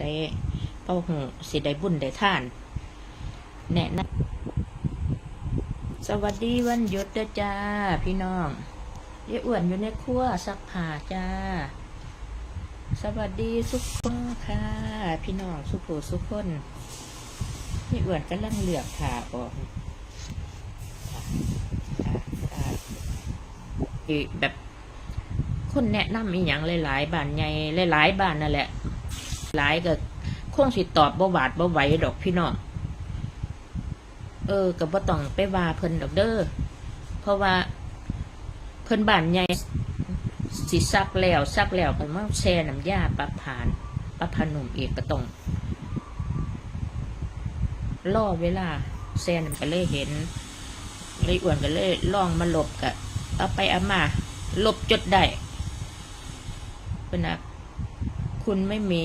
ใดเป้าหูสิได้บุญได้ท่าน แนะนำสวัสดีวันหยุดเด้อจ้า พี่น้องยายอ้วนอยู่ในครัวซักผ้าจ้า สวัสดีทุกคนค่ะ พี่น้องสุขูสุขคนยายอ้วนกำลังเหลือกผ้าออกค่ะค่ะค่ะอีกแบบคนแนะนำอีหยังหลายๆบ้านใหญ่หลายๆบ้านนั่นแหละ หลายก็คงสิตอบบ่หวาดบ่ไหวดอกพี่น้อง เออก็บ่ต้องไปว่าเพิ่นดอกเด้อ เพราะว่า เพิ่นบ้านใหญ่สิซักแล้วซักแล้วก็มาแช่น้ำยาปรับผ่านปรับผานุ่มเอีกก็ต้องล่อเวลาแช่น้ำก็เลยเห็น เลยอ้วนก็เลยลองมาหลบกะเอาไปเอามาหลบจดได้เป็นนะคุณไม่มี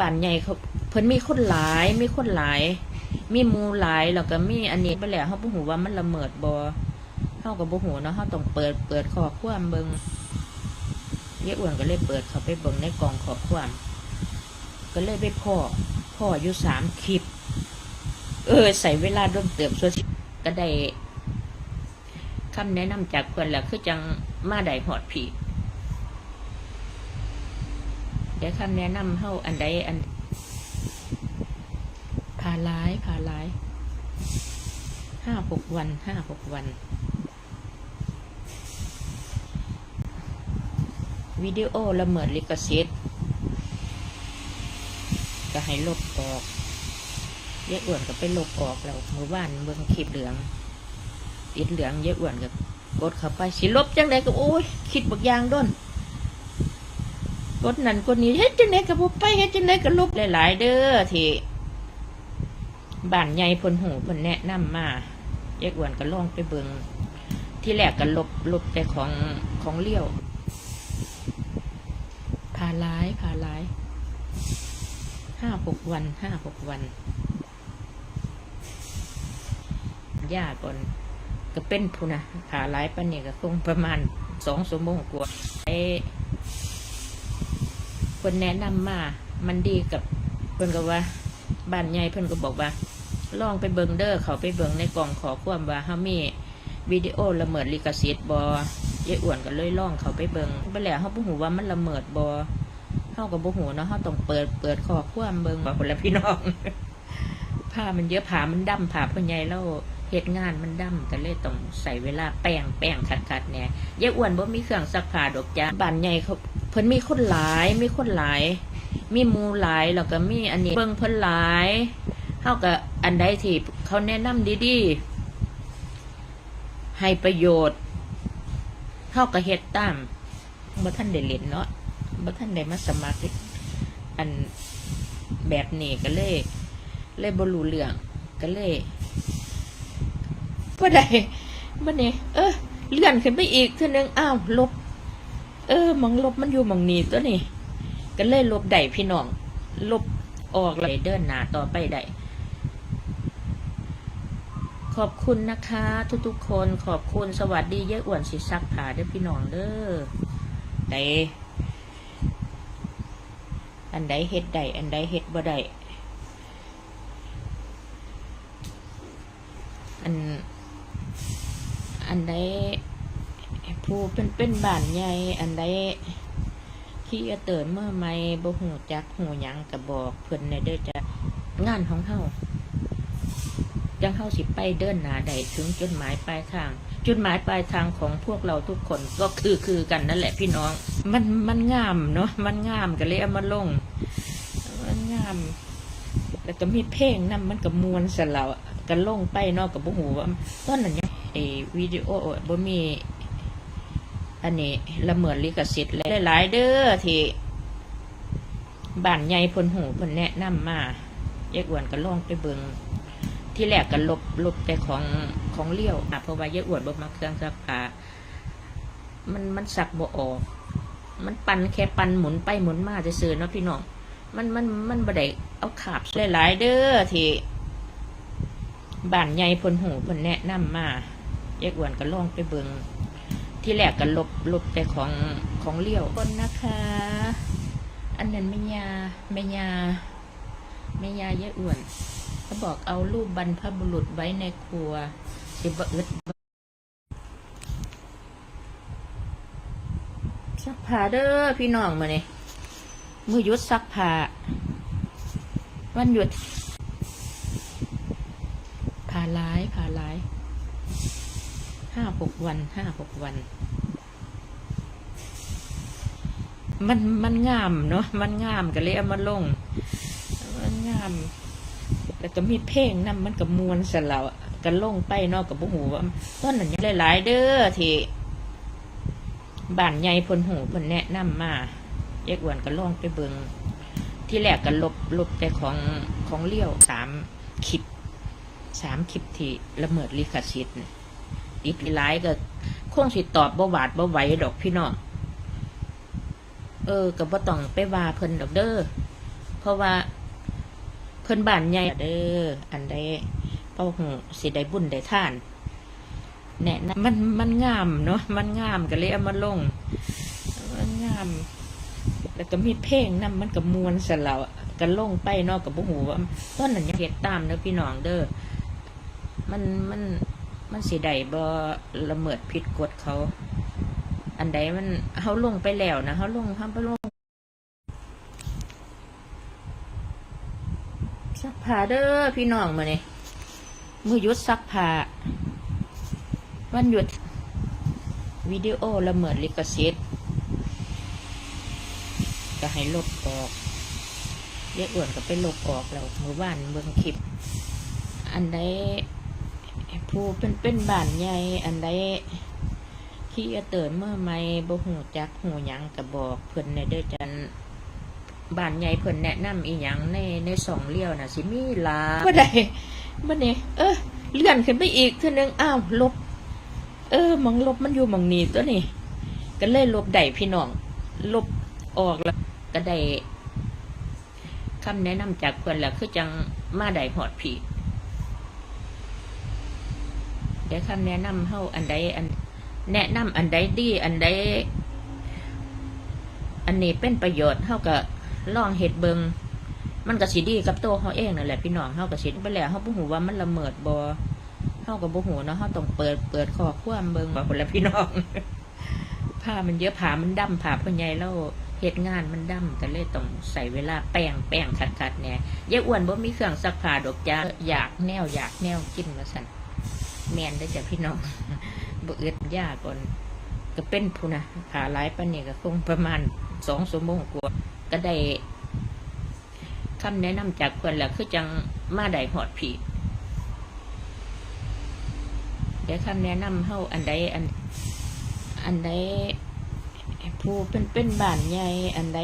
บ้านใหญ่เขาเพิ่นมีคนหลายมีคนหลาย มีมูหลายแล้วก็มีอันนี้ไปแล้วเฮาบ่ฮู้ว่ามันละเมิดบ่เฮาก็บ่ฮู้เนาะเฮาต้องเปิดเปิดข้อความเบิงเยอ้วนก็เลยเปิดเขาไปเบิงในกล่องข้อความ ก็เลยไปพ่อพ่ออยู่สามคลิป เออ ใส่เวลาร่วมเติมส่วนสิก็ได้คำแนะนำจากเพิ่นแล้วคือจังมาได้ฮอดผี เดี๋ยวคำแนะนำเฮาอันใดอันพาร้ายพาร้ายห้าหกวันห้าหกวัน วิดีโอละเมิดลิขสิทธิ์ก็ให้ลบออกเยอะอ้วนก็ไปลบออกแล้วเมื่อวานเบิ่งคลิปเหลืองติดเหลืองเยอะอ้วนก็กดเข้าไปสิลบจังไดก็โอ้ยคิดบักยางด้น กดนั่นกดนี้เฮ็ดจังไดก็บ่ไปเฮ็ดจังไดก็ลบหลายๆเด้อที่บ้านใหญ่พนหูพนแนะนำมาเยกอ้วนก็ลองไปเบิงที่แรกก็ลบลบแต่ของของเลี้ยวพาร้ายพาร้ายห้าหกวันห้าหกวันย่าก่อนก็เป็นพูนะพาร้ายปานนี่ยก็คงประมาณสองชั่วโมงกว่าไอ นแนะนำมา มันดีกับเพิ่นก็ว่าบ้านใหญ่เพิ่นก็บอกว่า ลองไปเบิงเด้อเขาไปเบิงในกล่องขอความว่าเฮามีวิดีโอละเมิดลิขสิทธิ์บ่ยายอ้วนก็เลยลองเขาไปเบิงไปแล้วเฮาบ่ฮู้ว่ามันละเมิดบ่เฮาก็บ่ฮู้เนาะเฮาต้องเปิดเปิดขอความเบิงว่คนละพี่น้องผ้ามันเยอะผ้ามันดำผ้าพ่อใหญ่แล้วเฮ็ดงานมันดำก็เลยต้องใส่เวลาแป้งแป้งขัดๆแหน่ยายอ้วนบ่มีเครื่องซักผ้าดอกจ้าบ้านใหญ่เขา เพิ่นมีคนหลายมีคนหลาย มีมูหลายแล้วก็มีอันนี้เบิ่งเพิ่นหลายเท่ากับอันใดที่เขาแนะนำดีๆ ให้ประโยชน์เท่ากับเฮ็ดตามบ่ท่านได้เล่นเนาะบ่ท่านได้มาสมัครอันแบบนี้ก็เลย เลยบ่รู้เรื่องก็เลยบ่ได้บ่นี่เออเลื่อนขึ้นไปอีกเทื่อนึงอ้าวลบ เออมองลบมันอยู่มองนี้ตัวนี่ก็เลยลบได้พี่น้อง ลบออกเลยเดินหน้าต่อไปได้ขอบคุณนะคะ ทุกๆคนขอบคุณสวัสดีเยอะอ้วนสิซักผาเด้อพี่น้องเด้อใดอันใดเฮ็ดได้อันใดเฮ็ดบ่ได้อันอันใด ผู้เป็นเป็นบ้านใหญ่อันใดที่จะเตินเมื่อไม่บ่หูจักหูหยังกระบอกเพิ่อนในเด้อจะงานของเฮาจังเฮาสิไปเดินหนาได้ถึงจุดหมายปลายทาง จุดหมายปลายทางของพวกเราทุกคนก็คือคือกันนั่นแหละพี่น้อง มันมันงามเนาะมันงามก็เลยเอามาลง มันงามแล้วก็มีเพลงนํมันก็มวนสละก็ลงไปนาะกับบ่ฮู้ว่าตอนนั้นยังไอวิดีโอบ่มี อันนี้ละเมิดลิขสิทธิ์เลยหลายๆเด้อที่บ้านใหญ่พนหูพนแนะนำมาเยกอ้วนก็ลองไปเบิงที่แรกก็ลบลบแต่ของของเลี้ยวอะเพราะว่าเยอะอวดบ่มาเครื่องซักผ้ามันมันสักบ่ออก มันปันแค่ปันหมุนไปหมุนมาจะซื้อเนาะพี่น้องมันมันมันบ่ได้เอาขาบหลายๆเด้อที่บ้านใหญ่พนหูพนแนะนำมาเยกอ้วนก็ลองไปเบิง ที่แรกก็ลบลบแต่ของของเลี้ยวคนนะคะ อันนั้นไม่ยาไม่ยาแม่ยายยะอ้วนเขาบอกเอารูปบรรพบุรุษไว้ในครัวสิบอึดซักผ้าเด้อพี่น้องมาเนี่ยมือยุดซักผ้าวันหยุดผ่าร้ายผ่าร้าย ห้าหกวันห้าหกวัน มันมันงามเนาะมันงามก็เลยเอามาลง มันงาม แล้วก็มีเพลงนำมันก็มวนสลาวกันลงไปเนอกกับบุหูว่าตอนนั้นหลาย ๆ เด้อที่บ้านใหญ่พนหูพนแนะนำมาเยกอ้วนก็ลองไปเบิงที่แรกก็ลบลบแต่ของของเลี้ยวสามคลิปสามคลิปที่ละเมิดลิขสิทธิ์ ติดหลายก็คงสิตอบบ่หวาดบ่ไหวดอกพี่น้องเออก็บ่ต้องไปว่าเพิ่นดอกเด้อเพราะว่า เพิ่นบ้านใหญ่เด้ออันใดเป้าหูสิได้บุญได้ท่านแนะนำมันมันงามเนาะมันงามก็เลยเอามาลงมันงาม แล้วก็มีเพลงนำมันก็มวนสลาวกันลงไปเนอกกับบุหูว่าต้นนั้นยังเฮ็ดตามเด้อพี่น้องเด้อมันมัน มันสิได้บ่ละเมิดผิดกฎเขา อันใดมันเฮาลงไปแล้วนะเฮาลงเฮาไปลงซักผ้าเด้อพี่น้องมาเนี่ยมือหยุดซักผ้าวันหยุด วิดีโอละเมิดลิขสิทธิ์ก็ให้ลบออกเยอะอ้วนก็ไปลบออกแล้วมือบ้านเบิ่งคลิป อันใด ผู้เป็นเป็นบ้านใหญ่อันใดที่จะเตินเมื่อไม่บ่หูจักหูหยังกระบอกเพิ่นในเด้อจันบ้านใหญ่เพิ่นแนะนำอีหยังในในสองเลี้ยวน่ะสิมีลาบ่ได้บ่นี่เออเลื่อนขึ้นไปอีกเทื่อนึงอ้าวลบ เออมองลบมันอยู่มองนี้ตัวนี้ก็เลยลบได้พี่น้องลบออกแล้วก็ได้คำแนะนำจากเพิ่นแล้วคือจังมาได้หอดผี เดี๋ยวคำแนะนำเฮาอันใดอัน แนะนำอันใดดีอันใดอันนี้เป็นประโยชน์เฮาก็ลองเฮ็ดเบิงมันก็สิดีกับตัวเฮาเองนั่นแหละพี่น้องเฮาก็สิไปแล้วเฮาบ่ฮู้ว่ามันละเมิดบ่เฮาก็บ่ฮู้เนาะเฮาต้องเปิดเปิดข้อความเบิงว่าพุ่นละพี่น้องผ้ามันเยอะผ้ามันดำผ้าพ่อใหญ่แล้วเฮ็ดงานมันดำก็เลยต้องใส่เวลาแป้งแป้งขัดๆแหน่ยายอ้วนบ่มีเครื่องซักผ้าดอกจ้าอยากแนวอยากแนวกินว่าซั่น แมนเด้จ้ะพี่น้องบ่อึดยากก่อนก็เป็นผู้นะขาหลายปานนี้ก็คงประมาณสองชั่วโมงกว่าก็ได้คำแนะนำจากเพิ่นแล้วคือจังมาได้หอดผีเดี๋ยวคำแนะนำเฮาอันใดอันอันใดผู้เป็นเป็นบ้านใหญ่อันใด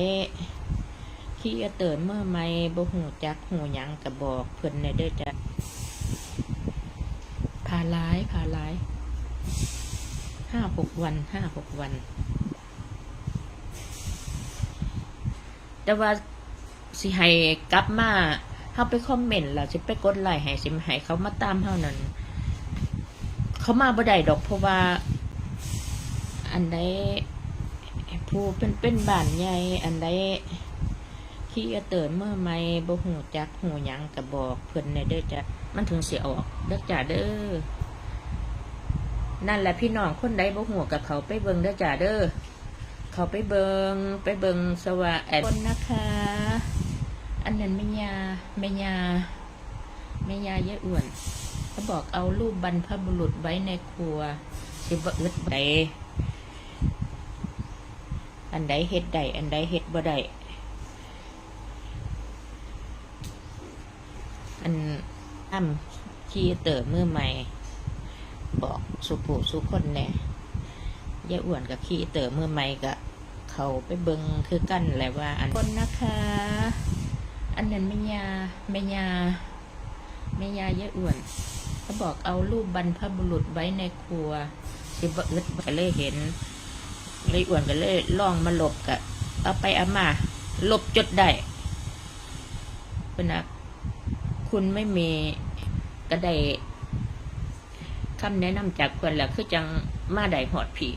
ที่จะเตินเมื่อไม่บ่หูจักหูหยังก็บอกเพิ่นในเด้อจ้ะาร้ายผ่าร้ายห้าหกวันห้าหกวัน แต่ว่าสิให้กลับมาเฮาไปคอมเมนต์แล้วสิไปกดไลค์ให้สิให้เขามาตามเฮานั่นเขามาบ่ได้ดอกเพราะว่า อันใดผู้เป็นเป็นบ้านใหญ่อันใดที่จะเตินเมื่อไม่บ่หูจักหูยังก็บอกเพิ่นในเด้อจ้ะ มันถึงเสิออกเด้อจ้ะเด้อนั่นแหละพี่น้องคนใดบ่หัวกับเขาไปเบิงเด้อจ่าเด้อเขาไปเบิงไปเบิงสว่าแอดคนนะคะ อันนั้นแม่ยาแม่ยาแม่ยาเยอะอ้วนเขาบอกเอารูปบรรพบุรุษไว้ในครัวสิบอึดใดอันใดเฮ็ดใดอันใดเฮ็ดบ่ได้อัน อ้ำขี้เต๋อมือใหม่ บอกสุผู้สุคนแหน่ยายอ้วนกับขี้เต๋อมือใหม่ก็เขาไปเบิงคือกันแหละว่า อันคนนะคะ อันนั้นไม่ยาไม่ยาไม่ยายายอ้วนเขาบอกเอารูปบรรพบุรุษไว้ในครัวสิบอึดก็เลยเห็นเลยอ้วนก็เลยล่องมาหลบกะเอาไปเอามาหลบจดได้เป็นนะ คุณไม่มีก็ได้คำแนะนำจากเพื่อนแล้วคือจังมาได้หอดผี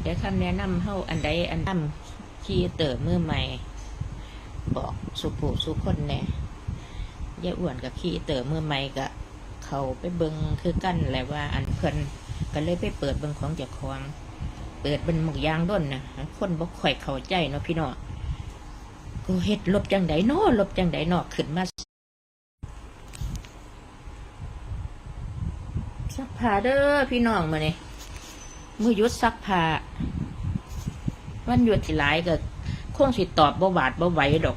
เดี๋ยวคำแนะนำเฮาอันใดอันนำขี้เต๋อมือใหม่ บอกสุผู้สุคนแน่ยายอ้วนกับขี้เต๋อมือใหม่ก็เขาไปเบิงคือกันแหละว่า อันเพิ่นก็เลยไปเปิดเบิงของเจ้าของเปิดเป็นหมกยางด้นนะคนบ่ค่อยเข้าใจเนาะพี่น้อง กูเฮ็ดลบจังไดเนาะลบจังไดเนาะขึ้นมาซักผ้าเด้อพี่น้องมาเนี่ยมือหยุดซักผ้าวันหยุดที่หลายก็คงสิตอบบ่หวาดบ่ไหวดอก